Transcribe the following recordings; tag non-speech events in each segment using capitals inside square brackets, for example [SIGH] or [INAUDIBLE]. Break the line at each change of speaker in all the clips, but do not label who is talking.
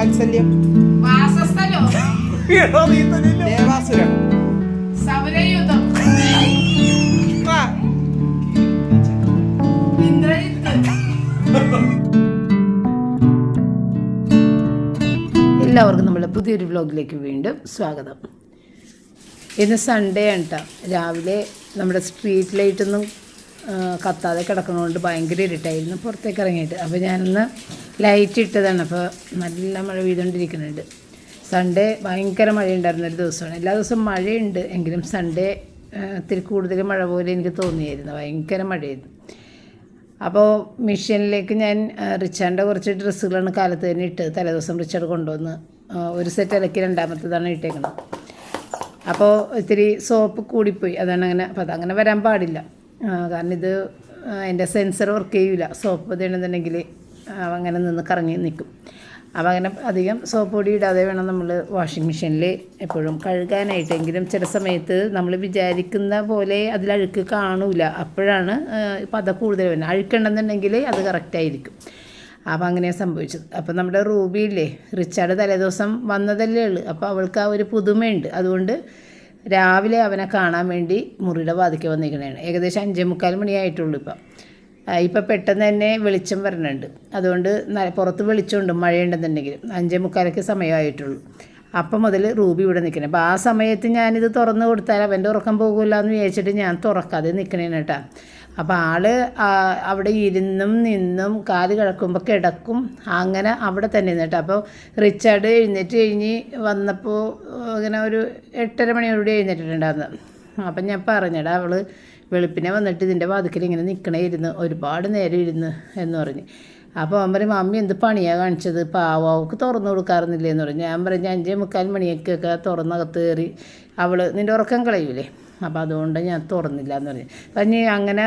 വാത്സല്യം.
വാസസ്ഥലോ. [LAUGHS]
ദേവാസുരം.
എല്ലാവർക്കും നമ്മുടെ പുതിയൊരു വ്ലോഗിലേക്ക് വീണ്ടും സ്വാഗതം. ഇന്ന് സൺഡേ ആണ് കേട്ടോ രാവിലെ നമ്മുടെ സ്ട്രീറ്റ് ലൈറ്റൊന്നും കത്താതെ കിടക്കണതുകൊണ്ട് ഭയങ്കര ഇരുട്ടായിരുന്നു. പുറത്തേക്ക് ഇറങ്ങിയിട്ട്. അപ്പോൾ ഞാനൊന്ന് ലൈറ്റ് ഇട്ടതാണ്. അപ്പോൾ നല്ല മഴ പെയ്തുകൊണ്ടിരിക്കുന്നുണ്ട് സൺഡേ ഭയങ്കര മഴയുണ്ടായിരുന്ന ഒരു ദിവസമാണ്. എല്ലാ ദിവസവും മഴയുണ്ട് എങ്കിലും സൺഡേ ഇത്തിരി കൂടുതൽ മഴ പോലെ എനിക്ക് തോന്നിയായിരുന്നു. ഭയങ്കര മഴയായിരുന്നു. അപ്പോൾ മിഷീനിലേക്ക് ഞാൻ റിച്ചാന്റെ കുറച്ച് ഡ്രസ്സുകളാണ് കാലത്ത് തന്നെ ഇട്ട് തലേദിവസം റിച്ചാർഡ് കൊണ്ടുവന്ന് ഒരു സെറ്റ് ഇലക്കി രണ്ടാമത്തേതാണ് ഇട്ടേക്കുന്നത് അപ്പോൾ ഇത്തിരി സോപ്പ് കൂടിപ്പോയി. അതാണ് അങ്ങനെ അപ്പോൾ അതങ്ങനെ വരാൻ പാടില്ല. കാരണം ഇത് അതിന്റെ സെൻസർ വർക്ക് ചെയ്യില്ല സോപ്പ് ഇടണമെന്നുണ്ടെങ്കിൽ അങ്ങനെ നിന്ന് കറങ്ങി നിൽക്കും. അപ്പോൾ അങ്ങനെ അധികം സോപ്പ് പൊടി ഇടാതെ വേണം നമ്മൾ വാഷിംഗ് മെഷീനിൽ എപ്പോഴും കഴുകാനായിട്ടെങ്കിലും ചില സമയത്ത് നമ്മൾ വിചാരിക്കുന്ന പോലെ അതിൽ അഴുക്ക് കാണൂല. അപ്പോഴാണ് പത കൂടുതൽ വരുന്നത്. അഴുക്കുണ്ടെന്നുണ്ടെങ്കിൽ അത് കറക്റ്റായിരിക്കും അപ്പോൾ അങ്ങനെ സംഭവിച്ചത്. അപ്പോൾ നമ്മുടെ റൂബിയില്ലേ റിച്ചാർഡ് തലേദിവസം വന്നതല്ലേ ഉള്ളൂ. അപ്പോൾ അവൾക്ക് ആ ഒരു പുതുമയുണ്ട്. അതുകൊണ്ട് രാവിലെ അവനെ കാണാൻ വേണ്ടി മുറിയുടെ വാതിക്ക വന്നിരിക്കണേ ഏകദേശം അഞ്ചേ മുക്കാൽ മണിയായിട്ടുള്ളൂ ഇപ്പം. ഇപ്പം പെട്ടെന്ന് തന്നെ വെളിച്ചം വരണുണ്ട്. അതുകൊണ്ട് പുറത്ത് വെളിച്ചമുണ്ട് മഴയുണ്ടെന്നുണ്ടെങ്കിൽ അഞ്ചേ മുക്കാലൊക്കെ സമയമായിട്ടുള്ളൂ. അപ്പം മുതൽ റൂബി ഇവിടെ നിൽക്കണേ അപ്പോൾ ആ സമയത്ത് ഞാനിത് തുറന്ന് കൊടുത്താൽ അവന്റെ ഉറക്കം പോകില്ല എന്ന് വിചാരിച്ചിട്ട് ഞാൻ തുറക്കാതെ നിൽക്കണേന് കേട്ടാ. അപ്പോൾ ആൾ അവിടെ ഇരുന്നും നിന്നും കാൽ കിടക്കുമ്പോൾ കിടക്കും. അങ്ങനെ അവിടെ തന്നെ നിന്നിട്ട് അപ്പോൾ റിച്ചാർഡ് എഴുന്നേറ്റ് കഴിഞ്ഞ് വന്നപ്പോൾ ഇങ്ങനെ ഒരു എട്ടര മണിയോടുകൂടി എഴുന്നേറ്റിട്ടുണ്ടായിരുന്നു. അപ്പം ഞാൻ പറഞ്ഞടാ അവൾ വെളുപ്പിനെ വന്നിട്ട് ഇതിന്റെ വാതിക്കൽ ഇങ്ങനെ നിൽക്കണേ ഇരുന്ന് ഒരുപാട് നേരം ഇരുന്ന് എന്ന് പറഞ്ഞ്. അപ്പോൾ അവൻ പറയും മമ്മി എന്ത് പണിയാണ് കാണിച്ചത്? പാവം അവൾക്ക് തുറന്നു കൊടുക്കാറുന്നില്ലേ എന്ന് പറഞ്ഞു. ഞാൻ പറഞ്ഞു അഞ്ചേ മുക്കാൽ മണിയൊക്കെയൊക്കെ തുറന്നകത്ത് കയറി അവൾ നിന്റെ ഉറക്കം കളയൂലേ? അപ്പോൾ അതുകൊണ്ട് ഞാൻ തുറന്നില്ല എന്ന് പറഞ്ഞു പറഞ്ഞ് അങ്ങനെ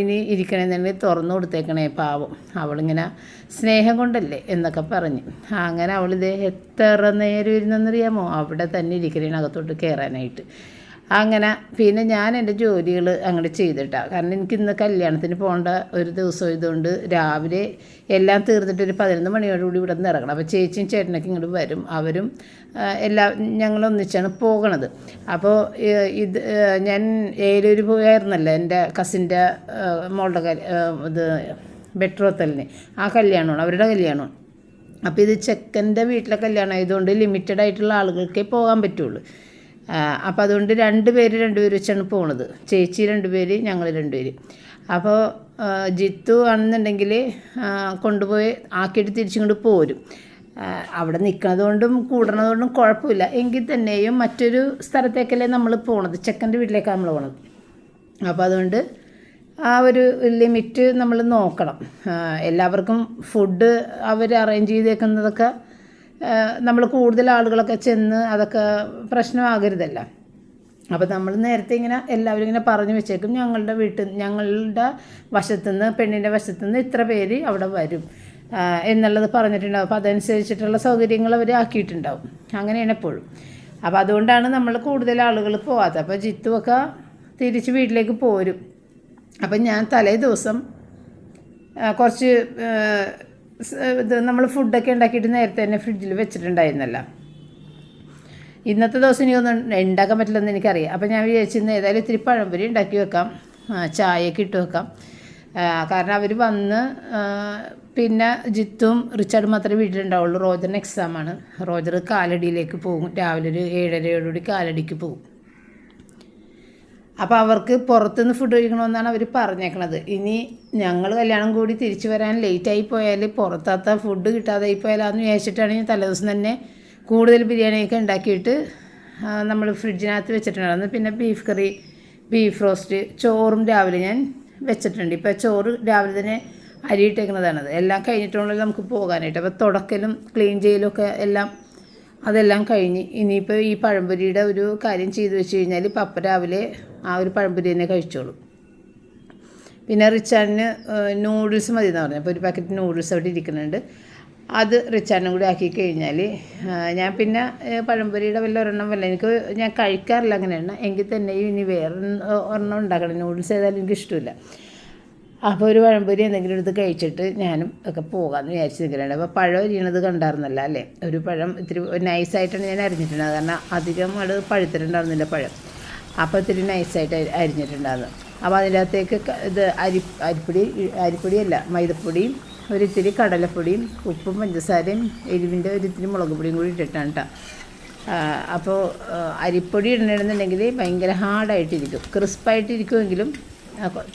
ഇനി ഇരിക്കണമെന്നുണ്ടെങ്കിൽ തുറന്നു കൊടുത്തേക്കണേ പാവം. അവളിങ്ങനെ സ്നേഹം കൊണ്ടല്ലേ എന്നൊക്കെ പറഞ്ഞ്. അങ്ങനെ അവളിത് എത്ര നേരം ഇരുന്നെന്നറിയാമോ അവിടെ തന്നെ ഇരിക്കണേനകത്തോട്ട് കയറാനായിട്ട് അങ്ങനെ പിന്നെ ഞാൻ എന്റെ ജോലികൾ അങ്ങോട്ട് ചെയ്തിട്ടാണ് കാരണം എനിക്ക് ഇന്ന് കല്യാണത്തിന് പോകേണ്ട ഒരു ദിവസം ഇതുകൊണ്ട് രാവിലെ എല്ലാം തീർന്നിട്ട് ഒരു പതിനൊന്ന് മണിയോടുകൂടി ഇവിടെ നിന്ന് ഇറങ്ങണം. അപ്പോൾ ചേച്ചിയും ചേട്ടനൊക്കെ ഇങ്ങോട്ട് വരും. അവരും എല്ലാം ഞങ്ങളൊന്നിച്ചാണ് പോകണത്. അപ്പോൾ ഇത് ഞാൻ ഏലൂർ പോയായിരുന്നല്ലോ എന്റെ കസിന്റെ മോളുടെ ഇത് ബെട്രോത്തലിന്. ആ കല്യാണമാണ് അവരുടെ കല്യാണമാണ്. അപ്പോൾ ഇത് ചെക്കന്റെ വീട്ടിലെ കല്യാണം ആയതുകൊണ്ട് ലിമിറ്റഡ് ആയിട്ടുള്ള ആളുകൾക്കേ പോകാൻ പറ്റുള്ളൂ. അപ്പോൾ അതുകൊണ്ട് രണ്ട് പേര് രണ്ടുപേർ പേര് വെച്ചാണ് പോണത്. ചേച്ചി രണ്ട് പേര് ഞങ്ങൾ രണ്ടുപേര് അപ്പോൾ ജിത്തു ആണെന്നുണ്ടെങ്കിൽ കൊണ്ടുപോയി ആക്കിയിട്ട് തിരിച്ചിങ്ങോട്ട് പോരും. അവിടെ നിൽക്കുന്നതുകൊണ്ടും കൂടുന്നതുകൊണ്ടും കുഴപ്പമില്ല. എങ്കിൽ തന്നെയും മറ്റൊരു സ്ഥലത്തേക്കല്ലേ നമ്മൾ പോണത്. ചെക്കന്റെ വീട്ടിലേക്കാണ് നമ്മൾ പോണത്. അപ്പോൾ അതുകൊണ്ട് ആ ഒരു ലിമിറ്റ് നമ്മൾ നോക്കണം. എല്ലാവർക്കും ഫുഡ് അവർ അറേഞ്ച് ചെയ്തേക്കുന്നതൊക്കെ നമ്മൾ കൂടുതൽ ആളുകളൊക്കെ ചെന്ന് അതൊക്കെ പ്രശ്നമാകരുതല്ല. അപ്പോൾ നമ്മൾ നേരത്തെ ഇങ്ങനെ എല്ലാവരും ഇങ്ങനെ പറഞ്ഞു വെച്ചേക്കും ഞങ്ങളുടെ വീട്ടിൽ ഞങ്ങളുടെ വശത്തുനിന്ന് പെണ്ണിന്റെ വശത്തുനിന്ന് ഇത്ര പേര് അവിടെ വരും. എന്നുള്ളത് പറഞ്ഞിട്ടുണ്ടാവും. അപ്പോൾ അതനുസരിച്ചിട്ടുള്ള സൗകര്യങ്ങൾ അവർ ആക്കിയിട്ടുണ്ടാവും. അങ്ങനെയാണ് എപ്പോഴും. അപ്പോൾ അതുകൊണ്ടാണ് നമ്മൾ കൂടുതൽ ആളുകൾ പോകാത്തത് അപ്പോൾ ജിത്തുവൊക്കെ തിരിച്ച് വീട്ടിലേക്ക് പോരും. അപ്പം ഞാൻ തലേ ദിവസം കുറച്ച് ഇത് നമ്മൾ ഫുഡൊക്കെ ഉണ്ടാക്കിയിട്ട് നേരത്തെ തന്നെ ഫ്രിഡ്ജിൽ വെച്ചിട്ടുണ്ടായിരുന്നല്ലോ. ഇന്നത്തെ ദിവസം എനിക്കൊന്നും ഉണ്ടാക്കാൻ പറ്റില്ലെന്ന് എനിക്കറിയാം. അപ്പോൾ ഞാൻ വിചാരിച്ചിരുന്നു ഏതായാലും ഇത്തിരി പഴംപൊരി ഉണ്ടാക്കി വെക്കാം. ചായയൊക്കെ ഇട്ട് വെക്കാം. കാരണം അവർ വന്ന് പിന്നെ ജിത്തും റിച്ചാർഡും മാത്രമേ വീട്ടിലുണ്ടാവുള്ളൂ. റോജറിന് എക്സാമാണ് റോജർ കാലടിയിലേക്ക് പോകും. രാവിലെ ഒരു ഏഴരയോടുകൂടി കാലടിക്ക് പോകും. അപ്പോൾ അവർക്ക് പുറത്തുനിന്ന് ഫുഡ് കഴിക്കണമെന്നാണ് അവർ പറഞ്ഞേക്കണത്. ഇനി ഞങ്ങൾ കല്യാണം കൂടി തിരിച്ചു വരാൻ ലേറ്റായി പോയാൽ പുറത്താത്ത ഫുഡ് കിട്ടാതെ പോയാലാന്ന് വിചാരിച്ചിട്ടാണ് ഞാൻ തലേദിവസം തന്നെ കൂടുതൽ ബിരിയാണിയൊക്കെ ഉണ്ടാക്കിയിട്ട് നമ്മൾ ഫ്രിഡ്ജിനകത്ത് വെച്ചിട്ടുണ്ടായിരുന്നു പിന്നെ ബീഫ് കറി ബീഫ് റോസ്റ്റ് ചോറും രാവിലെ ഞാൻ വെച്ചിട്ടുണ്ട്. ഇപ്പോൾ ചോറ് രാവിലെ തന്നെ അരിയിട്ടേക്കുന്നതാണത് എല്ലാം കഴിഞ്ഞിട്ടുള്ളത് നമുക്ക് പോകാനായിട്ട്. അപ്പോൾ തുടക്കലും ക്ലീൻ ചെയ്യലും ഒക്കെ എല്ലാം അതെല്ലാം കഴിഞ്ഞ് ഇനിയിപ്പോൾ ഈ പഴംപൊരിയുടെ ഒരു കാര്യം ചെയ്തു വെച്ച് കഴിഞ്ഞാൽ പപ്പ രാവിലെ ആ ഒരു പഴംപൊരി തന്നെ കഴിച്ചോളൂ. പിന്നെ റിച്ചാണിന് നൂഡിൽസ് മതി എന്ന് പറഞ്ഞു. അപ്പോൾ ഒരു പാക്കറ്റ് നൂഡിൽസ് അവിടെ ഇരിക്കുന്നുണ്ട്. അത് റിച്ചാനും കൂടി ആക്കി കഴിഞ്ഞാൽ ഞാൻ പിന്നെ പഴംപൊരിയുടെ വല്ല ഒരെണ്ണം വല്ല എനിക്ക് ഞാൻ കഴിക്കാറില്ല അങ്ങനെ എണ്ണ എങ്കിൽ തന്നെയും ഇനി വേറെ ഒരെണ്ണം ഉണ്ടാക്കണം. നൂഡിൽസ് ഏതായാലും എനിക്ക് ഇഷ്ടമില്ല. അപ്പോൾ ഒരു പഴംപൊരി എന്തെങ്കിലും എടുത്ത് കഴിച്ചിട്ട് ഞാനും ഒക്കെ പോകാമെന്ന് വിചാരിച്ച് നിൽക്കുന്നുണ്ട്. അപ്പോൾ പഴം അരിയണത് കണ്ടായിരുന്നല്ല അല്ലേ? ഒരു പഴം ഇത്തിരി നൈസായിട്ടാണ് ഞാൻ അരിഞ്ഞിട്ടുണ്ടായത് കാരണം അധികം അത് പഴുത്തിട്ടുണ്ടായിരുന്നില്ല പഴം. അപ്പോൾ ഇത്തിരി നൈസായിട്ട് അരിഞ്ഞിട്ടുണ്ടാകും അപ്പോൾ അതിനകത്തേക്ക് ഇത് അരി അരിപ്പൊടി അരിപ്പൊടിയല്ല മൈദപ്പൊടിയും ഒരിത്തിരി കടലപ്പൊടിയും ഉപ്പും പഞ്ചസാരയും എരിവിന്റെ ഒരിത്തിരി മുളക് പൊടിയും കൂടി ഇട്ടിട്ടാണ് കേട്ടോ അപ്പോൾ അരിപ്പൊടി ഇടണമെന്നുണ്ടെങ്കിൽ ഭയങ്കര ഹാർഡായിട്ടിരിക്കും. ക്രിസ്പായിട്ടിരിക്കുമെങ്കിലും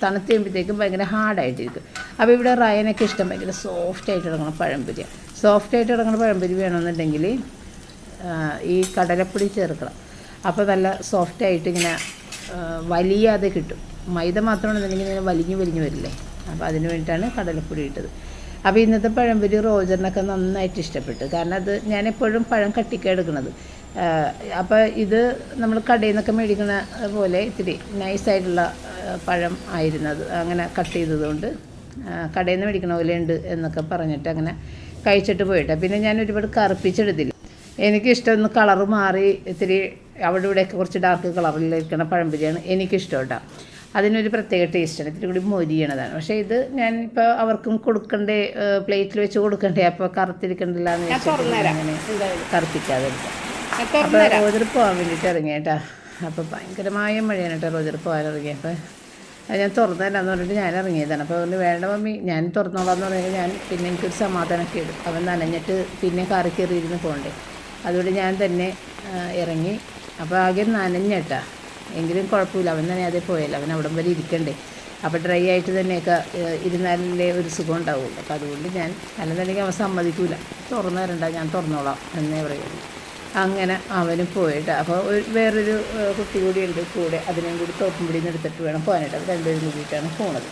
തണുത്ത് കഴിയുമ്പോഴത്തേക്കും ഭയങ്കര ഹാർഡായിട്ടിരിക്കും. അപ്പോൾ ഇവിടെ റയനൊക്കെ ഇഷ്ടം ഭയങ്കര സോഫ്റ്റായിട്ട് ഇറങ്ങണം പഴംപൊരി സോഫ്റ്റായിട്ട് ഇറങ്ങുന്ന പഴംപൊരി വേണമെന്നുണ്ടെങ്കിൽ ഈ കടലപ്പൊടി ചേർക്കണം. അപ്പോൾ നല്ല സോഫ്റ്റായിട്ട് ഇങ്ങനെ വലിയാതെ കിട്ടും. മൈദ മാത്രമാണെന്നുണ്ടെങ്കിൽ ഇങ്ങനെ വലിഞ്ഞു വലിഞ്ഞു വരില്ലേ? അപ്പോൾ അതിന് വേണ്ടിയിട്ടാണ് കടലപ്പൊടി ഇട്ടത്. അപ്പോൾ ഇന്നത്തെ പഴംപൊരി റോജറിനൊക്കെ നന്നായിട്ട് ഇഷ്ടപ്പെട്ടു. കാരണം അത് ഞാൻ എപ്പോഴും പഴം കട്ടിക്ക എടുക്കുന്നത്. അപ്പോൾ ഇത് നമ്മൾ കടയിൽ നിന്നൊക്കെ മേടിക്കുന്ന പോലെ ഇത്തിരി നൈസായിട്ടുള്ള പഴം ആയിരുന്നത്. അങ്ങനെ കട്ട് ചെയ്തതുകൊണ്ട് കടയിൽ നിന്ന് മേടിക്കണ പോലെ ഉണ്ട് എന്നൊക്കെ പറഞ്ഞിട്ട് അങ്ങനെ കഴിച്ചിട്ട് പോയിട്ട്. പിന്നെ ഞാൻ ഒരുപാട് കറുപ്പിച്ചെടുത്തില്ല. എനിക്കിഷ്ടം ഒന്ന് കളറ് മാറി ഇത്തിരി അവിടെ ഇവിടെയൊക്കെ കുറച്ച് ഡാർക്ക് കളറിലിരിക്കുന്ന പഴംപൊരിയാണ് എനിക്കിഷ്ടം കേട്ടോ അതിനൊരു പ്രത്യേക ടേസ്റ്റാണ്. ഇത്തിരി കൂടി മൊരിയണതാണ്. പക്ഷേ ഇത് ഞാൻ ഇപ്പോൾ അവർക്കും കൊടുക്കണ്ടേ പ്ലേറ്റിൽ വെച്ച് കൊടുക്കണ്ടേ അപ്പോൾ കറുത്തിരിക്കണ്ടില്ല എന്ന് വെച്ചിട്ട് കറുപ്പിക്കാതെ അപ്പോൾ റോജർ പോകാൻ വേണ്ടിയിട്ട് ഇറങ്ങിയേട്ടാ. അപ്പോൾ ഭയങ്കരമായ മഴയാണ് കേട്ടോ റോജർ പോകാൻ ഇറങ്ങിയപ്പോൾ അത് ഞാൻ തുറന്നു തരാമെന്ന് പറഞ്ഞിട്ട് ഞാൻ ഇറങ്ങിയതാണ്. അപ്പോൾ അതുകൊണ്ട് വേണ്ട മമ്മി ഞാൻ തുറന്നോളാം എന്ന് പറഞ്ഞാൽ ഞാൻ പിന്നെ എനിക്കൊരു സമാധാനമൊക്കെ ഇടും അവൻ നനഞ്ഞിട്ട് പിന്നെ കറി കയറിയിരുന്ന് പോകണ്ടേ. അതുകൊണ്ട് ഞാൻ തന്നെ ഇറങ്ങി അപ്പോൾ ആകെ നനഞ്ഞട്ടാ. എങ്കിലും കുഴപ്പമില്ല. അവൻ തന്നെ അതേ പോയല്ലോ. അവൻ അവിടം വരെ ഇരിക്കണ്ടേ. അപ്പോൾ ഡ്രൈ ആയിട്ട് തന്നെയൊക്കെ ഇരുന്നാലേ ഒരു സുഖം ഉണ്ടാവുള്ളൂ. അപ്പോൾ അതുകൊണ്ട് ഞാൻ അല്ലെന്നുണ്ടെങ്കിൽ അവൻ സമ്മതിക്കില്ല തുറന്നു തരണ്ട ഞാൻ തുറന്നോളാം എന്നേ പറയുള്ളൂ. അങ്ങനെ അവനും പോയിട്ട് അപ്പോൾ ഒരു വേറൊരു കുട്ടി കൂടി ഉണ്ട് കൂടെ. അതിനെയും കൂടി തോപ്പുംപിടിയിൽ നിന്ന് എടുത്തിട്ട് വേണം പോകാനായിട്ട്. അവർ രണ്ടുപേരും കൂടിയിട്ടാണ് പോണത്.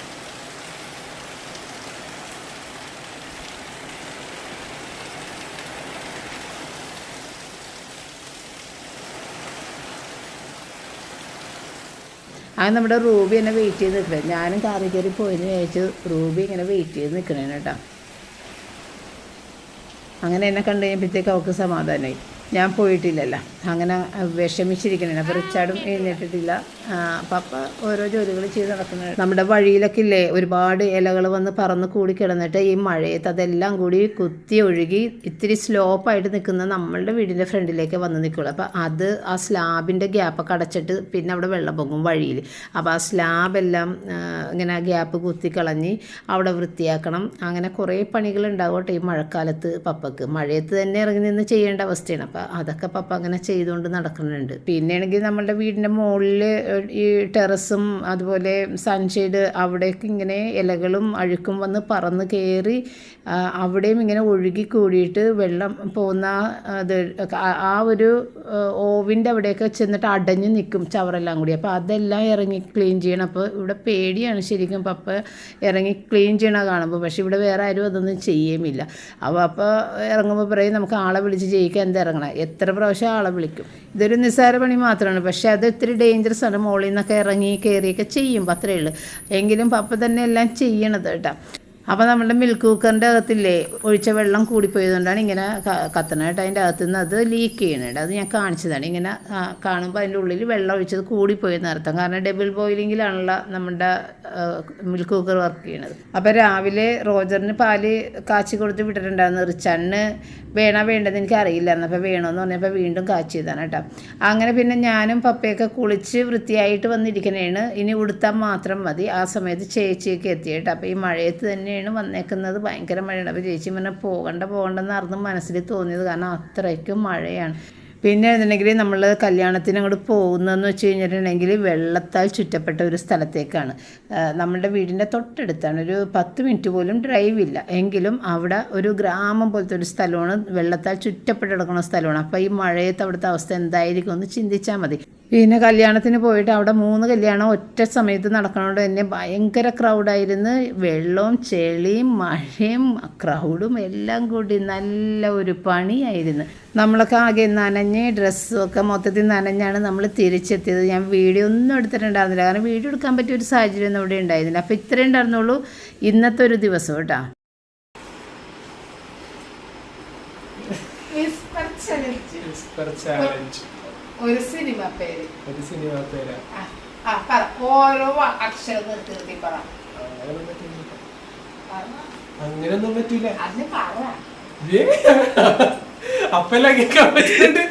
അത് നമ്മുടെ റൂബി എന്നെ വെയിറ്റ് ചെയ്ത് നിൽക്കണേ ഞാനും കാറി കയറി പോയെന്ന് വിചാരിച്ചു റൂബി ഇങ്ങനെ വെയിറ്റ് ചെയ്ത് നിൽക്കണേ കേട്ടോ. അങ്ങനെ എന്നെ കണ്ടു കഴിയുമ്പോഴത്തേക്ക് അവൾക്ക് സമാധാനമായി ഞാൻ പോയിട്ടില്ലല്ലോ. അങ്ങനെ വിഷമിച്ചിരിക്കണേ. അപ്പോൾ റിച്ചാർഡും എഴുന്നേറ്റിട്ടില്ല. പപ്പ ഓരോ ജോലികൾ ചെയ്ത് നടക്കുന്നത് നമ്മുടെ വഴിയിലൊക്കെ ഇല്ലേ ഒരുപാട് ഇലകൾ വന്ന് പറന്ന് കൂടി കിടന്നിട്ട് ഈ മഴയത്ത് അതെല്ലാം കൂടി കുത്തി ഒഴുകി ഇത്തിരി സ്ലോപ്പായിട്ട് നിൽക്കുന്ന നമ്മളുടെ വീടിന്റെ ഫ്രണ്ടിലേക്ക് വന്ന് നിൽക്കുള്ളൂ അപ്പോൾ അത് ആ സ്ലാബിന്റെ ഗ്യാപ്പൊക്കെ അടച്ചിട്ട് പിന്നെ അവിടെ വെള്ളം പൊങ്ങും വഴിയിൽ അപ്പോൾ ആ സ്ലാബെല്ലാം ഇങ്ങനെ ഗ്യാപ്പ് കുത്തി കളഞ്ഞ് അവിടെ വൃത്തിയാക്കണം. അങ്ങനെ കുറേ പണികൾ ഉണ്ടാവട്ടെ ഈ മഴക്കാലത്ത് പപ്പക്ക്. മഴയത്ത് തന്നെ ഇറങ്ങി നിന്ന് ചെയ്യേണ്ട അവസ്ഥയാണ്. അപ്പോൾ അതൊക്കെ പപ്പ അങ്ങനെ ചെയ്തുകൊണ്ട് നടക്കുന്നുണ്ട്. പിന്നെയാണെങ്കിൽ നമ്മളുടെ വീടിന്റെ മുകളിൽ ഈ ടെറസും അതുപോലെ സൺഷെയ്ഡ് അവിടേക്ക് ഇങ്ങനെ ഇലകളും അഴുക്കും വന്ന് പറന്ന് കയറി അവിടെയും ഇങ്ങനെ ഒഴുകി കൂടിയിട്ട് വെള്ളം പോകുന്ന അത് ആ ഒരു ഓവിന്റെ അവിടെയൊക്കെ ചെന്നിട്ട് അടഞ്ഞു നിൽക്കും ചവറെല്ലാം കൂടി. അപ്പോൾ അതെല്ലാം ഇറങ്ങി ക്ലീൻ ചെയ്യണം. അപ്പോൾ ഇവിടെ പേടിയാണ് ശരിക്കും. പപ്പ ഇറങ്ങി ക്ലീൻ ചെയ്യണ കാണുമ്പോൾ പക്ഷേ ഇവിടെ വേറെ ആരും അതൊന്നും ചെയ്യുമില്ല അപ്പോൾ അപ്പോൾ ഇറങ്ങുമ്പോൾ പറയും നമുക്ക് ആളെ വിളിച്ച് ജയിക്കാൻ എന്താ ഇറങ്ങണം? എത്ര പ്രാവശ്യം ആളെ വിളിക്കും. ഇതൊരു നിസ്സാര പണി മാത്രമാണ് പക്ഷേ അത് ഇത്തിരി ഡേഞ്ചറസ് ആണ്. മോളിൽ നിന്നൊക്കെ ഇറങ്ങി കയറിയൊക്കെ ചെയ്യും അത്രയേ ഉള്ളൂ. എങ്കിലും പപ്പ തന്നെ എല്ലാം ചെയ്യണത് കേട്ടോ. അപ്പോൾ നമ്മുടെ മിൽക്ക് കുക്കറിന്റെ അകത്തില്ലേ ഒഴിച്ച വെള്ളം കൂടിപ്പോയതുകൊണ്ടാണ് ഇങ്ങനെ കത്തണായിട്ട് അതിന്റെ അകത്തു നിന്ന് അത് ലീക്ക് ചെയ്യണുണ്ട് അത് ഞാൻ കാണിച്ചതാണ്. ഇങ്ങനെ കാണുമ്പോൾ അതിന്റെ ഉള്ളിൽ വെള്ളം ഒഴിച്ചത് കൂടിപ്പോയെന്ന് അർത്ഥം. കാരണം ഡബിൾ ബോയിലിങ്ങിലാണല്ലോ നമ്മുടെ മിൽക്ക് കുക്കർ വർക്ക് ചെയ്യണത്. അപ്പോൾ രാവിലെ റോജറിന് പാൽ കാച്ചി കൊടുത്ത് വിട്ടിട്ടുണ്ടായിരുന്നു. റിച്ചണ്ണ് വേണോ വേണ്ടത് എനിക്ക് അറിയില്ലായിരുന്നു അപ്പോൾ വേണമെന്ന് പറഞ്ഞപ്പോൾ വീണ്ടും കാച്ചിയതാണ് കേട്ടോ. അങ്ങനെ പിന്നെ ഞാനും പപ്പയൊക്കെ കുളിച്ച് വൃത്തിയായിട്ട് വന്നിരിക്കണേണ്. ഇനി ഉടുത്താൽ മാത്രം മതി. ആ സമയത്ത് ചേച്ചിയൊക്കെ എത്തി അപ്പോൾ ഈ മഴയത്ത് തന്നെയാണ് വന്നേക്കുന്നത്. ഭയങ്കര മഴയാണ്. അപ്പോൾ ചേച്ചി പറഞ്ഞാൽ പോകണ്ട പോകണ്ടെന്നായിരുന്നു മനസ്സിൽ തോന്നിയത്. കാരണം അത്രയ്ക്കും മഴയാണ്. പിന്നെ എന്നുണ്ടെങ്കിൽ നമ്മൾ കല്യാണത്തിന് അങ്ങോട്ട് പോകുന്നതെന്ന് വെച്ച് കഴിഞ്ഞിട്ടുണ്ടെങ്കിൽ വെള്ളത്താൽ ചുറ്റപ്പെട്ട ഒരു സ്ഥലത്തേക്കാണ്. നമ്മുടെ വീടിന്റെ തൊട്ടടുത്താണ്. ഒരു പത്ത് മിനിറ്റ് പോലും ഡ്രൈവ് ഇല്ല. എങ്കിലും അവിടെ ഒരു ഗ്രാമം പോലത്തെ ഒരു സ്ഥലമാണ്. വെള്ളത്താൽ ചുറ്റപ്പെട്ട് കിടക്കുന്ന സ്ഥലമാണ്. അപ്പോൾ ഈ മഴയത്ത് അവിടുത്തെ അവസ്ഥ എന്തായിരിക്കും എന്ന് ചിന്തിച്ചാൽ മതി. പിന്നെ കല്യാണത്തിന് പോയിട്ട് അവിടെ മൂന്ന് കല്യാണം ഒറ്റ സമയത്ത് നടക്കണോണ്ട് തന്നെ ഭയങ്കര ക്രൗഡായിരുന്നു വെള്ളവും ചെളിയും മഴയും ക്രൗഡും എല്ലാം കൂടി നല്ല ഒരു പണിയായിരുന്നു. നമ്മളൊക്കെ ആകെ നനഞ്ഞ് ഡ്രസ്സും ഒക്കെ മൊത്തത്തിൽ നനഞ്ഞാണ് നമ്മൾ തിരിച്ചെത്തിയത്. ഞാൻ വീഡിയോ ഒന്നും എടുത്തിട്ടുണ്ടായിരുന്നില്ല. കാരണം വീഡിയോ എടുക്കാൻ പറ്റിയ ഒരു സാഹചര്യം ഒന്നും ഇവിടെ ഉണ്ടായിരുന്നില്ല. അപ്പോൾ ഇത്രേ ഉണ്ടായിരുന്നുള്ളൂ. ഇന്നത്തെ ഒരു ദിവസം കേട്ടോ.
ചലഞ്ച്
വിസ്പർ ചാലഞ്ച്
ഒരു സിനിമ പേര്.
ഒരു സിനിമ പേര്.
ആ, പറ. ഓരോ അക്ഷരം നിർത്തി നിർത്തി പറ
അങ്ങനൊന്നും പറ്റൂല. അങ്ങനൊന്നും പറ്റൂല
അത് പറ. [LAUGHS]
അപ്പല്ല കേൾക്കാൻ പറ്റുന്നുണ്ട്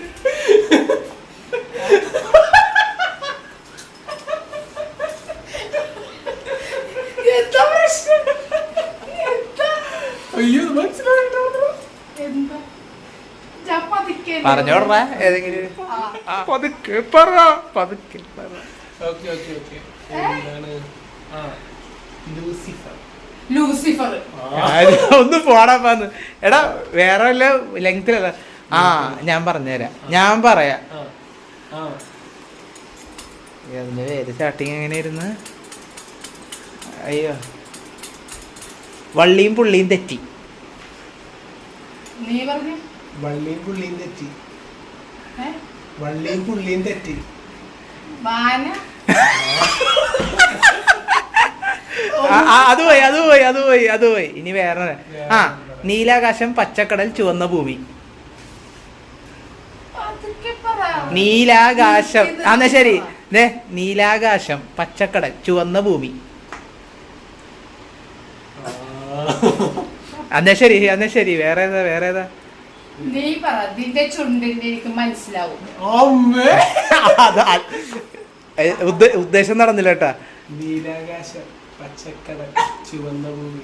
എന്താ പ്രശ്നം എന്താ
അയ്യോ ഇത് മനസ്സിലായിട്ടോ
എന്താ ഞാൻ പതുക്കെ
പറഞ്ഞോടാ. ഏതെങ്കിലും
ആ.
പതുക്കെ പറ പതുക്കെ പറ.
Okay okay okay. ആ ലൂസിഫർ.
ലൂസിഫർ.
ഒന്ന് പോടാ പാന്ന് എടാ വേറെ വല്ല ലെങ്തിലല്ല ആ ഞാൻ പറഞ്ഞുതരാം. ഞാൻ പറയാ. അതിന്റെ പേര്? സ്റ്റാർട്ടിങ് എങ്ങനെയായിരുന്നു? അയ്യോ. വള്ളിയും പുള്ളിയും തെറ്റി.
നീ പറഞ്ഞു.
വള്ളിയും പുള്ളിയും തെറ്റി. വള്ളിയും പുള്ളിയും തെറ്റി.
അത് പോയി അത് പോയി അത് പോയി അത് പോയി. ഇനി വേറെ. ആ നീലാകാശം പച്ചക്കടൽ ചുവന്ന ഭൂമി. നീലാകാശം. ആ, എന്നാ ശരി. ദേ നീലാകാശം പച്ചക്കടൽ ചുവന്ന ഭൂമി. അന്നെ ശരി അന്നെ ശരി. വേറെ ഏതാ വേറെ ഏതാ?
നീ പറ നിന്റെ ചുണ്ടിന്റെ എനിക്ക് മനസ്സിലാവും.
അമ്മേ.
ഉദ്ദേശം നടന്നില്ല കേട്ടാ.
നീലാകാശം പച്ചക്കടൽ ചുവന്ന ഭൂമി.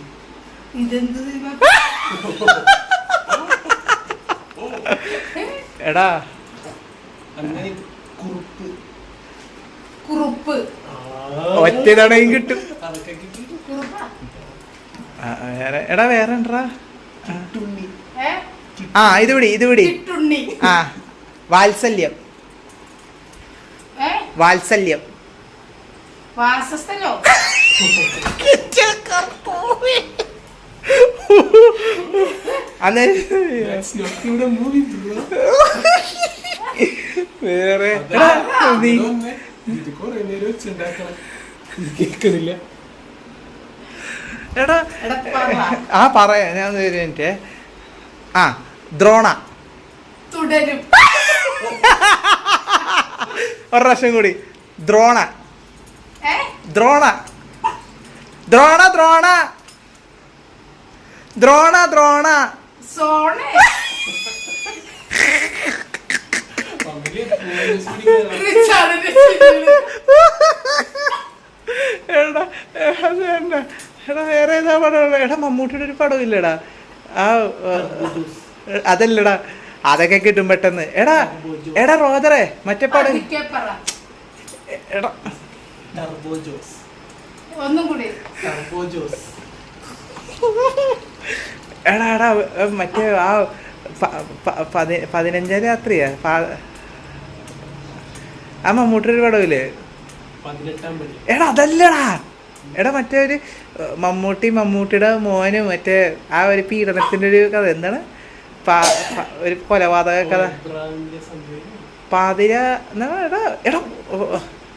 ഇതെന്ത്
എടാ.
അങ്ങനെ കുറുപ്പ്.
കുറുപ്പ്.
ഒറ്റതാണെങ്കിൽ കിട്ടും. എടാ വേറെ ഉണ്ടെടാ.
തുണ്ണി
ആ ഇത് വിടി ഇത് വിടി.
കിട്ടുണ്ണി.
ആ വാത്സല്യം. വാത്സല്യം.
വാസസ്ഥലോ.
വേറെ.
അതാ,
എടാ, ആ പറയാ ഞാൻ ഒരു മിനിറ്റ്. ആ ദ്രോണ.
തുടരും.
ഒരു പ്രാവശ്യം കൂടി. ദ്രോണ. ദ്രോണ. ദ്രോണ ദ്രോണ. ദ്രോണ ദ്രോണ. എടാ എടാ വേറെ ഏതാ പടം എടാ മമ്മൂട്ടിയുടെ ഒരു പടം ഇല്ലടാ. ആ അതല്ലടാ അതൊക്കെ കിട്ടും പെട്ടെന്ന്. എടാ എടാ റോജറെ മറ്റേ പടം. എടാ.
ഒന്നും കൂടി.
എടാ എടാ മറ്റേ ആ പതിനഞ്ചാം രാത്രിയാ ആ മമ്മൂട്ടിയുടെ ഒരു പടമില്ലേ
പതിനെട്ടാം
എടാ അതല്ലടാ. എടാ മറ്റേ ഒരു മമ്മൂട്ടി മമ്മൂട്ടിയുടെ മോനും മറ്റേ ആ ഒരു പീഡനത്തിന്റെ ഒരു കഥ എന്താണ്? ഒരു കൊലപാതക കഥ. പാതിര എന്നാണ് എടാ എടാ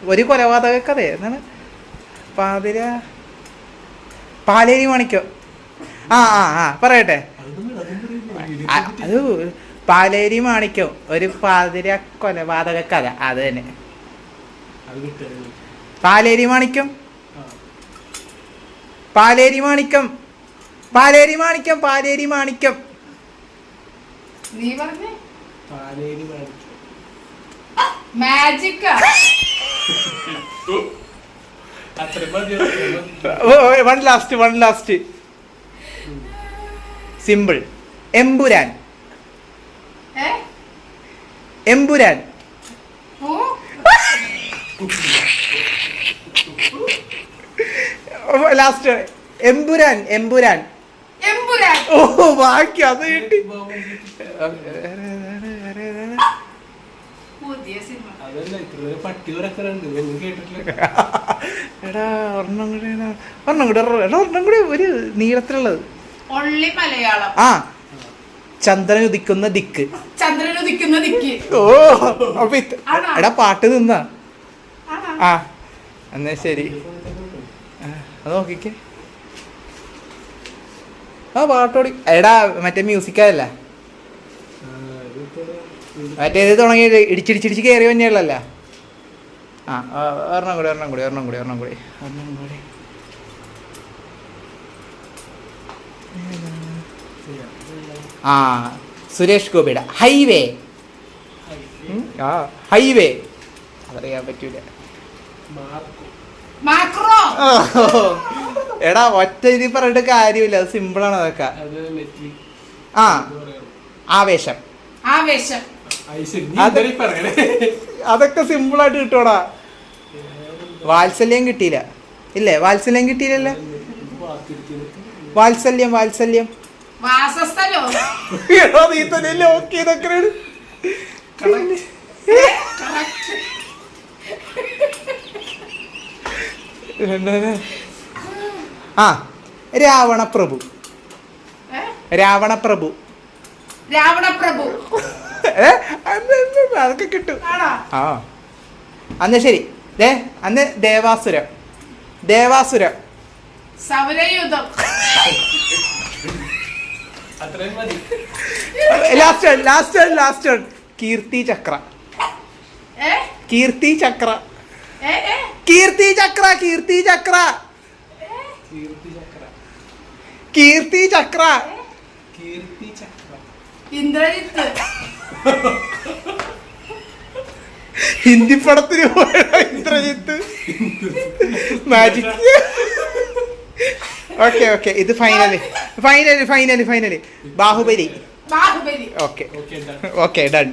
ഒരു കൊലപാതക കഥ എന്താണ്? പാതിര പാലേരി മാണിക്കോ ആ ആ ആ പറയട്ടെ.
അതും
പാലേരി മാണിക്കോ ഒരു പാതിര കൊലപാതക കഥ അത് തന്നെ. പാലേരി മാണിക്യം?
ആ
പാലേരി മാണിക്കം പാലേരി മാണിക്കം പാലേരി മാണിക്കം
നീ പറഞ്ഞേ?
Paleri Manikyam.
മാജിക്കാ
one last one last simple Empuraan. Empuraan. Last Empuraan Empuraan.
Empuraan.
ഓ ബാക്കി അത് കിട്ടി. എടാ ഒരെണ്ണം കൂടി എടാ, ഒരെണ്ണം കൂടി എടാ ഒരെണ്ണം കൂടി ഒരു നീളത്തിലുള്ളത്. ആ. ചന്ദ്രൻ ഉദിക്കുന്ന ദിക്ക്.
ചന്ദ്രൻ ഉദിക്കുന്ന ദിക്ക്.
ഓ അപ്പൊ എടാ പാട്ട് നിന്നാ? ആ എന്നാ ശരി. അത് നോക്കിക്കേ. ആ പാട്ടോടി. എടാ മറ്റേ മ്യൂസിക്കല്ല മറ്റേ ഇത് തുടങ്ങി ഇടിച്ചിടിച്ചിടിച്ച് കയറി തന്നെയുള്ളല്ല ആ ഒരെണ്ണം കൂടി ഒരെണ്ണം കൂടി ഒരെണ്ണം കൂടി ഒരെണ്ണം കൂടി. ഒരെണ്ണം കൂടി. ആ സുരേഷ് ഗോപിയുടെ ഹൈവേ. ആ ഹൈവേ. അതറിയാൻ പറ്റൂല.
മാർക്കോ. [LAUGHS]
എടാ ഒറ്റ ഇതി പറഞ്ഞിട്ട് കാര്യമില്ല. അത് സിമ്പിളാണ് അതൊക്കെ. ആ. ആവേശം.
ആവേശം.
സിമ്പിൾ നീ കിട്ടോടാ.
അതൊക്കെ വാത്സല്യം കിട്ടിയില്ല. ഇല്ലേ? വാത്സല്യം കിട്ടിയില്ലല്ലേ? വാത്സല്യം വാത്സല്യം.
വാസസ്ഥലോ?
എടാ, നീ തന്നെ ചെയ്തൊക്കെ ആ രാവണപ്രഭു? രാവണപ്രഭു.
രാവണപ്രഭു. [LAUGHS]
അതൊക്കെ കിട്ടും. ആ. അന്ന് ശരി. ദേ അന്ന് Devasuram. Devasuram.
സമരയുധം
last last last. Keerthi Chakra. Keerthi Chakra. Keerthi Chakra Keerthi Chakra.
Keerthi Chakra.
Keerthi Chakra.
Keerthi Chakra.
Indrajith.
Hindi പടത്തിന് ഇന്ദ്രജിത്ത്. മാജിക് ഓക്കെ ഓക്കെ ഇത് final final final final Baahubali.
Baahubali.
Okay
okay
okay done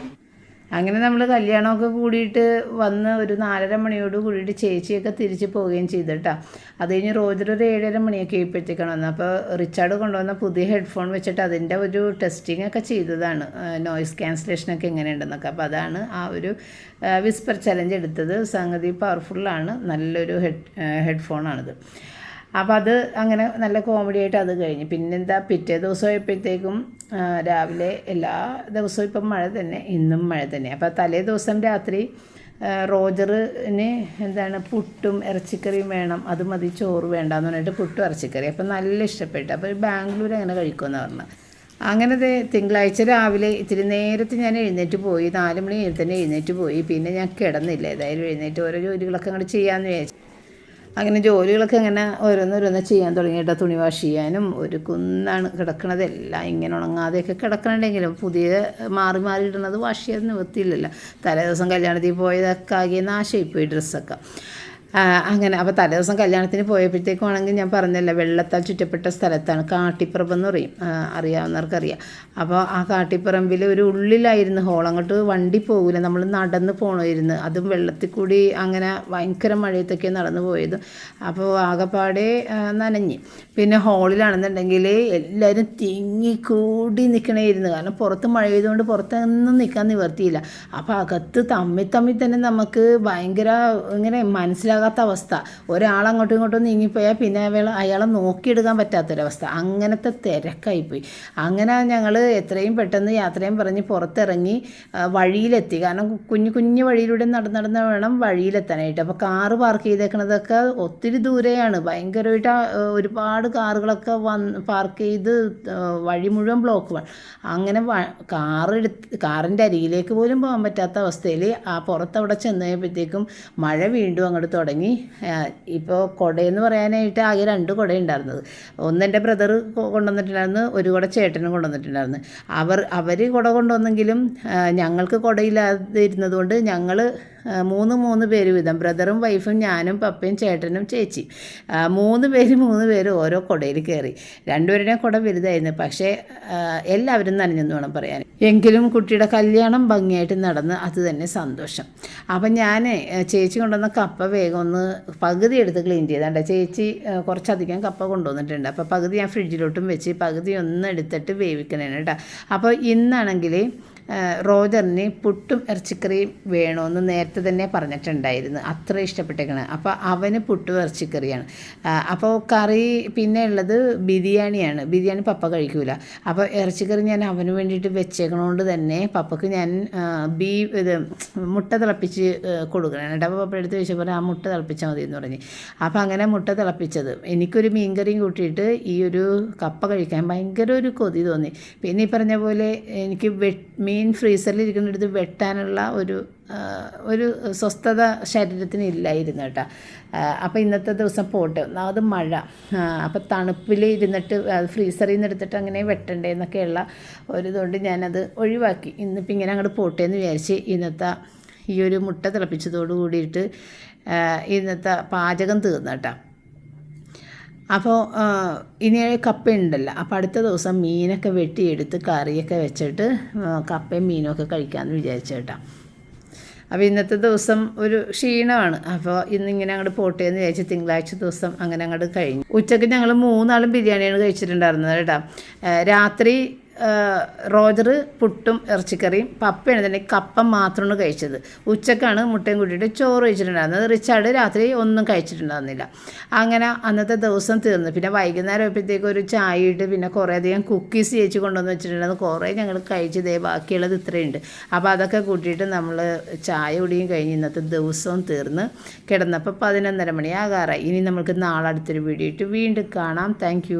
അങ്ങനെ നമ്മൾ കല്യാണമൊക്കെ കൂടിയിട്ട് വന്ന് ഒരു നാലര മണിയോട് കൂടിയിട്ട് ചേച്ചിയൊക്കെ തിരിച്ച് പോവുകയും ചെയ്തിട്ടാ. അത് കഴിഞ്ഞ് റോജർ ഒരു ഏഴര മണിയൊക്കെ ആയപ്പോഴത്തേക്കാണ് വന്നത്. അപ്പോൾ റിച്ചാർഡ് കൊണ്ടുവന്ന പുതിയ ഹെഡ്ഫോൺ വെച്ചിട്ട് അതിന്റെ ഒരു ടെസ്റ്റിംഗ് ഒക്കെ ചെയ്തതാണ്. നോയിസ് ക്യാൻസലേഷനൊക്കെ എങ്ങനെയുണ്ടെന്നൊക്കെ. അപ്പോൾ അതാണ് ആ ഒരു വിസ്പർ ചലഞ്ച് എടുത്തത്. സംഗതി പവർഫുള്ളാണ് നല്ലൊരു ഹെഡ് ഹെഡ്ഫോണാണിത്. അപ്പോൾ അത് അങ്ങനെ നല്ല കോമഡി ആയിട്ട് അത് കഴിഞ്ഞു. പിന്നെന്താ പിറ്റേ ദിവസം ആയപ്പോഴത്തേക്കും രാവിലെ എല്ലാ ദിവസവും ഇപ്പം മഴ തന്നെ ഇന്നും മഴ തന്നെ. അപ്പോൾ തലേ ദിവസം രാത്രി റോജറിന് എന്താണ് പുട്ടും ഇറച്ചിക്കറിയും വേണം. അത് മതി ചോറ് വേണ്ടാന്ന് പറഞ്ഞിട്ട് പുട്ടും ഇറച്ചിക്കറി അപ്പം നല്ല ഇഷ്ടപ്പെട്ടു. അപ്പോൾ ബാംഗ്ലൂർ അങ്ങനെ കഴിക്കുമെന്ന് പറഞ്ഞു. അങ്ങനെ ദേ തിങ്കളാഴ്ച രാവിലെ ഇത്തിരി നേരത്തെ ഞാൻ എഴുന്നേറ്റ് പോയി. നാല് മണി തന്നെ എഴുന്നേറ്റ് പോയി. പിന്നെ ഞാൻ കിടന്നില്ല. ഏതായാലും എഴുന്നേറ്റ് ഓരോ ജോലികളൊക്കെ അങ്ങോട്ട് ചെയ്യാമെന്ന് വിചാരിച്ചു. അങ്ങനെ ജോലികളൊക്കെ അങ്ങനെ ഓരോന്നോരോന്ന് ചെയ്യാൻ തുടങ്ങിയിട്ട് തുണി വാഷ് ചെയ്യാനും ഒരു കുന്നാണ് കിടക്കണതെല്ലാം ഇങ്ങനെ ഉണങ്ങാതെയൊക്കെ കിടക്കണുണ്ടെങ്കിലും പുതിയ മാറി മാറി ഇടുന്നത് വാഷ് ചെയ്യാൻ നിവൃത്തിയില്ലല്ലോ. തലേ ദിവസം കല്യാണത്തിൽ പോയതൊക്കെ ആകെ നാശമായിപ്പോയി ഡ്രസ്സൊക്കെ. ആ, അങ്ങനെ. അപ്പോൾ തലേ ദിവസം കല്യാണത്തിന് പോയപ്പോഴത്തേക്കും ആണെങ്കിൽ ഞാൻ പറഞ്ഞല്ലോ വെള്ളത്താൽ ചുറ്റപ്പെട്ട സ്ഥലത്താണ് കാട്ടിപ്പറമ്പ് എന്ന് പറയും. അറിയാവുന്നവർക്കറിയാം. അപ്പോൾ ആ കാട്ടിപ്പറമ്പിൽ ഒരു ഉള്ളിലായിരുന്നു. ഹോൾ അങ്ങോട്ട് വണ്ടി പോകില്ല നമ്മൾ നടന്ന് പോകണമായിരുന്നു അതും വെള്ളത്തിൽ കൂടി അങ്ങനെ ഭയങ്കര മഴയത്തൊക്കെ നടന്നു പോയത്. അപ്പോൾ ആകെപ്പാടെ നനഞ്ഞ്. പിന്നെ ഹോളിലാണെന്നുണ്ടെങ്കിൽ എല്ലാവരും തിങ്ങിക്കൂടി നിൽക്കണമായിരുന്നു കാരണം പുറത്ത് മഴ പെയ്തുകൊണ്ട് പുറത്തൊന്നും നിൽക്കാൻ നിവർത്തിയില്ല. അപ്പോൾ അകത്ത് തമ്മിൽ തമ്മിൽ തന്നെ നമുക്ക് ഭയങ്കര ഇങ്ങനെ മനസ്സിലാകാത്ത അവസ്ഥ. ഒരാളങ്ങോട്ടും ഇങ്ങോട്ടും നീങ്ങിപ്പോയാൽ പിന്നെ അയാൾ അയാളെ നോക്കിയെടുക്കാൻ പറ്റാത്തൊരവസ്ഥ. അങ്ങനത്തെ തിരക്കായിപ്പോയി. അങ്ങനെ ഞങ്ങൾ എത്രയും പെട്ടെന്ന് യാത്രയും പറഞ്ഞ് പുറത്തിറങ്ങി വഴിയിലെത്തി. കാരണം കുഞ്ഞു കുഞ്ഞു വഴിയിലൂടെ നടന്ന് നടന്ന് വേണം വഴിയിലെത്താനായിട്ട്. അപ്പോൾ കാറ് പാർക്ക് ചെയ്തേക്കണതൊക്കെ ഒത്തിരി ദൂരെയാണ്. ഭയങ്കരമായിട്ട് ഒരുപാട് കാറുകളൊക്കെ വന്ന് പാർക്ക് ചെയ്ത് വഴി മുഴുവൻ ബ്ലോക്ക് അങ്ങനെ കാറെടുത്ത് കാറിന്റെ അരികിലേക്ക് പോലും പോകാൻ പറ്റാത്ത അവസ്ഥയിൽ ആ പുറത്തവിടെ ചെന്ന് കഴിയുമ്പോഴത്തേക്കും മഴ വീണ്ടും അങ്ങോട്ട് തുടങ്ങി. ഇപ്പോൾ കുടയെന്ന് പറയാനായിട്ട് ആകെ രണ്ട് കുട ഉണ്ടായിരുന്നത് ഒന്ന് എന്റെ ബ്രദർ കൊണ്ടുവന്നിട്ടുണ്ടായിരുന്നു ഒരു കുട ചേട്ടനും കൊണ്ടുവന്നിട്ടുണ്ടായിരുന്നു. അവർ അവർ കുട കൊണ്ടുവന്നെങ്കിലും ഞങ്ങൾക്ക് കുടയില്ലാതെ ഇരുന്നതുകൊണ്ട് ഞങ്ങൾ മൂന്ന് മൂന്ന് പേര് വീതം ബ്രദറും വൈഫും ഞാനും പപ്പയും ചേട്ടനും ചേച്ചി. മൂന്ന് പേര് മൂന്ന് പേര് ഓരോ കുടയിൽ കയറി. രണ്ടുപേരുടെയും കുട വലുതായിരുന്നു. പക്ഷേ എല്ലാവരും നനഞ്ഞെന്ന് വേണം പറയാൻ. എങ്കിലും കുട്ടിയുടെ കല്യാണം ഭംഗിയായിട്ട് നടന്ന് അത് തന്നെ സന്തോഷം. അപ്പം ഞാൻ ചേച്ചി കൊണ്ടുവന്ന കപ്പ വേഗം ഒന്ന് പകുതി എടുത്ത് ക്ലീൻ ചെയ്താണ്ട് ചേച്ചി കുറച്ചധികം കപ്പ കൊണ്ടുവന്നിട്ടുണ്ട്. അപ്പോൾ പകുതി ഞാൻ ഫ്രിഡ്ജിലോട്ടും വെച്ച് പകുതി ഒന്ന് എടുത്തിട്ട് വേവിക്കണേന് കേട്ടോ. അപ്പോൾ ഇന്നാണെങ്കിൽ റോജറിന് പുട്ടും ഇറച്ചിക്കറിയും വേണമെന്ന് നേരത്തെ തന്നെ പറഞ്ഞിട്ടുണ്ടായിരുന്നു. അത്ര ഇഷ്ടപ്പെട്ടേക്കണ്. അപ്പോൾ അവന് പുട്ടും ഇറച്ചിക്കറിയാണ്. അപ്പോൾ കറി പിന്നെ ഉള്ളത് ബിരിയാണിയാണ്. ബിരിയാണി പപ്പ കഴിക്കൂല. അപ്പോൾ ഇറച്ചിക്കറി ഞാൻ അവന് വേണ്ടിയിട്ട് വെച്ചേക്കണോണ്ട് തന്നെ പപ്പക്ക് ഞാൻ ബീ ഇത് മുട്ട തിളപ്പിച്ച് കൊടുക്കണം കേട്ടോ അപ്പോൾ പപ്പ എടുത്ത് ചോദിച്ചപ്പോൾ ആ മുട്ട തിളപ്പിച്ചാൽ മതി എന്ന് പറഞ്ഞ്. അപ്പോൾ അങ്ങനെ മുട്ട തിളപ്പിച്ചത്. എനിക്കൊരു മീൻകറിയും കൂട്ടിയിട്ട് ഈ ഒരു കപ്പ കഴിക്കാൻ ഭയങ്കര ഒരു കൊതി തോന്നി. പിന്നെ ഈ പറഞ്ഞ പോലെ എനിക്ക് വെ മീൻ ഫ്രീസറിൽ ഇരിക്കുന്നിടത്ത് വെട്ടാനുള്ള ഒരു ഒരു സ്വസ്ഥത ശരീരത്തിന് ഇല്ലായിരുന്നു കേട്ടോ. അപ്പോൾ ഇന്നത്തെ ദിവസം പോട്ട്. അത് മഴ. അപ്പോൾ തണുപ്പിൽ ഇരുന്നിട്ട് ഫ്രീസറിൽ നിന്ന് എടുത്തിട്ട് അങ്ങനെ വെട്ടണ്ടേ എന്നൊക്കെയുള്ള ഒരു ഇതുകൊണ്ട് ഞാനത് ഒഴിവാക്കി. ഇന്നിപ്പോൾ ഇങ്ങനെ അങ്ങോട്ട് പോട്ടെ എന്ന് വിചാരിച്ച് ഇന്നത്തെ ഈ ഒരു മുട്ട തിളപ്പിച്ചതോട് കൂടിയിട്ട് ഇന്നത്തെ പാചകം തീർന്നു കേട്ടോ. അപ്പോൾ ഇനി കപ്പ ഉണ്ടല്ലോ. അപ്പോൾ അടുത്ത ദിവസം മീനൊക്കെ വെട്ടിയെടുത്ത് കറിയൊക്കെ വെച്ചിട്ട് കപ്പയും മീനും ഒക്കെ കഴിക്കാമെന്ന് വിചാരിച്ചേട്ടാ അപ്പോൾ ഇന്നത്തെ ദിവസം ഒരു ക്ഷീണമാണ്. അപ്പോൾ ഇന്ന് ഇങ്ങനെ അങ്ങോട്ട് പോട്ടെ എന്ന് വിചാരിച്ച് തിങ്കളാഴ്ച ദിവസം അങ്ങനെ അങ്ങോട്ട് കഴിഞ്ഞു. ഉച്ചയ്ക്ക് ഞങ്ങൾ മൂന്നാളും ബിരിയാണിയാണ് കഴിച്ചിട്ടുണ്ടായിരുന്നത് കേട്ടോ. രാത്രി റോജർ പുട്ടും ഇറച്ചിക്കറിയും പപ്പയാണ് തന്നെ കപ്പ മാത്രമാണ് കഴിച്ചത്. ഉച്ചക്കാണ് മുട്ടയും കൂട്ടിയിട്ട് ചോറ് കഴിച്ചിട്ടുണ്ടായിരുന്നത് റിച്ചാർഡ് രാത്രി ഒന്നും കഴിച്ചിട്ടുണ്ടായിരുന്നില്ല. അങ്ങനെ അന്നത്തെ ദിവസം തീർന്നു. പിന്നെ വൈകുന്നേരം ആയപ്പോഴത്തേക്ക് ഒരു ചായ ഇട്ട് പിന്നെ കുറേ അധികം കുക്കീസ് ചേച്ചി കൊണ്ടുവന്ന് വെച്ചിട്ടുണ്ടായിരുന്നു. കുറേ ഞങ്ങൾ കഴിച്ച് ദേ ബാക്കിയുള്ളത് ഇത്രയുണ്ട്. അപ്പോൾ അതൊക്കെ കൂട്ടിയിട്ട് നമ്മൾ ചായ കുടിയും കഴിഞ്ഞ് ഇന്നത്തെ ദിവസവും തീർന്ന് കിടന്നപ്പോൾ പതിനൊന്നര മണിയാകാറായി. ഇനി നമുക്ക് നാളെ അടുത്തൊരു വീഡിയോ ഇട്ട് വീണ്ടും കാണാം. താങ്ക്